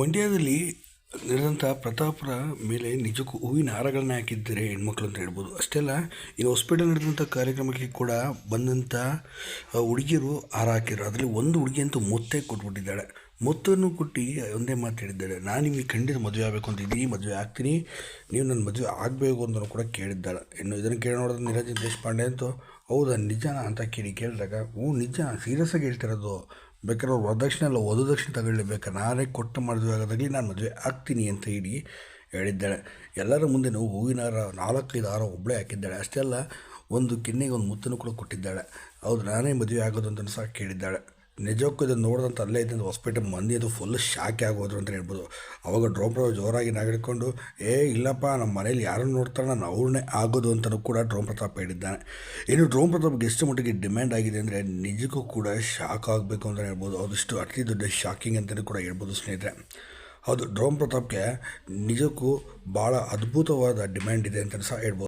ಮಂಡ್ಯದಲ್ಲಿ ನಡೆದಂಥ ಪ್ರತಾಪರ ಮೇಲೆ ನಿಜಕ್ಕೂ ಹೂವಿನ ಹಾರಗಳನ್ನ ಹಾಕಿದ್ದರೆ ಹೆಣ್ಮಕ್ಳು ಅಂತ ಹೇಳ್ಬೋದು. ಅಷ್ಟೇ ಅಲ್ಲ ಇನ್ನು ಹಾಸ್ಪಿಟಲ್ ನಡೆದಂಥ ಕಾರ್ಯಕ್ರಮಕ್ಕೆ ಕೂಡ ಬಂದಂಥ ಹುಡುಗಿಯರು ಹಾರ ಹಾಕಿದ್ರು. ಅದರಲ್ಲಿ ಒಂದು ಹುಡುಗಿ ಅಂತೂ ಮೊತ್ತೆ ಕೊಟ್ಬಿಟ್ಟಿದ್ದಾಳೆ. ಮೊತ್ತವನ್ನು ಕೊಟ್ಟು ಒಂದೇ ಮಾತು ಹೇಳಿದ್ದಾಳೆ. ನಾನು ನಿಮಗೆ ಖಂಡಿತ ಮದುವೆ ಆಗಬೇಕು ಅಂತ ಇದ್ದೀನಿ, ಮದುವೆ ಆಗ್ತೀನಿ. ನೀವು ನನ್ನ ಮದುವೆ ಆಗಬೇಕು ಅಂತ ಕೂಡ ಕೇಳಿದ್ದಾಳೆ. ಇನ್ನು ಇದನ್ನು ಕೇಳಿ ನೋಡಿದ್ರೆ ನಿರಂಜನ್ ದೇಶಪಾಂಡೆ ಅಂತೂ, ಹೌದಾ, ನಿಜನಾ? ಅಂತ ಕೇಳಿ ಕೇಳಿದಾಗ, ಹ್ಞೂ, ನಿಜ ಸೀರಿಯಸ್ಸಾಗಿ ಹೇಳ್ತಿರೋದು ಬೇಕಾದ್ರೆ ಅವ್ರು ವರದಕ್ಷಿಣೆ ಅಲ್ಲ ವಧುದಕ್ಷಿಣೆ ಬೇಕಾ? ನಾನೇ ಕೊಟ್ಟು ಮಾಡಿದ್ವಿ ಆಗೋದಾಗಲಿ ನಾನು ಮದುವೆ ಆಗ್ತೀನಿ ಅಂತ ಹೇಳಿ ಹೇಳಿದ್ದಾಳೆ. ಎಲ್ಲರ ಮುಂದೆ ನಾವು, ಹೂವಿನ ಹಾರ, ನಾಲ್ಕೈದು ಆರ ಒಬ್ಬಳೇ ಹಾಕಿದ್ದಾಳೆ. ಅಷ್ಟೇ ಅಲ್ಲ, ಒಂದು ಕಿನ್ನಿಗೆ ಒಂದು ಮುತ್ತನ್ನು ಕೂಡ ಕೊಟ್ಟಿದ್ದಾಳೆ. ಹೌದು, ನಾನೇ ಮದುವೆ ಆಗೋದು ಅಂತ ಸಹ ಕೇಳಿದ್ದಾಳೆ. ನಿಜಕ್ಕೂ ಇದನ್ನು ನೋಡಿದಂಥ ಅಲ್ಲೇ ಇದ್ದಂಥ ಹೊಸಪೇಟೆ ಮಂದಿ ಅದು ಫುಲ್ ಶಾಕ್ ಆಗೋದ್ರು ಅಂತ ಹೇಳ್ಬೋದು. ಅವಾಗ ಪ್ರತಾಪ್ ಜೋರಾಗಿ ನಾಗಿಡ್ಕೊಂಡು, ಏ, ಇಲ್ಲಪ್ಪ ನಮ್ಮ ಮನೇಲಿ ಯಾರನ್ನು ನೋಡ್ತಾರೆ? ನಾನು ಅವ್ರನ್ನೇ ಆಗೋದು ಅಂತಲೂ ಕೂಡ ಡ್ರೋಮ್ ಪ್ರತಾಪ್ ಹೇಳಿದ್ದಾನೆ. ಇನ್ನು ಡ್ರೋಮ್ ಪ್ರತಾಪ್ಗೆ ಎಷ್ಟು ಮಟ್ಟಿಗೆ ಡಿಮ್ಯಾಂಡ್ ಆಗಿದೆ ಅಂದರೆ ನಿಜಕ್ಕೂ ಕೂಡ ಶಾಕ್ ಆಗಬೇಕು ಅಂತ ಹೇಳ್ಬೋದು. ಅದಿಷ್ಟು ಅತಿ ದೊಡ್ಡ ಶಾಕಿಂಗ್ ಅಂತಲೂ ಕೂಡ ಹೇಳ್ಬೋದು ಸ್ನೇಹಿತರೆ. ಹೌದು ಡ್ರೋಮ್ ಪ್ರತಾಪ್ಗೆ ನಿಜಕ್ಕೂ ಭಾಳ ಅದ್ಭುತವಾದ ಡಿಮ್ಯಾಂಡ್ ಇದೆ ಅಂತಲೂ ಸಹ ಹೇಳ್ಬೋದು.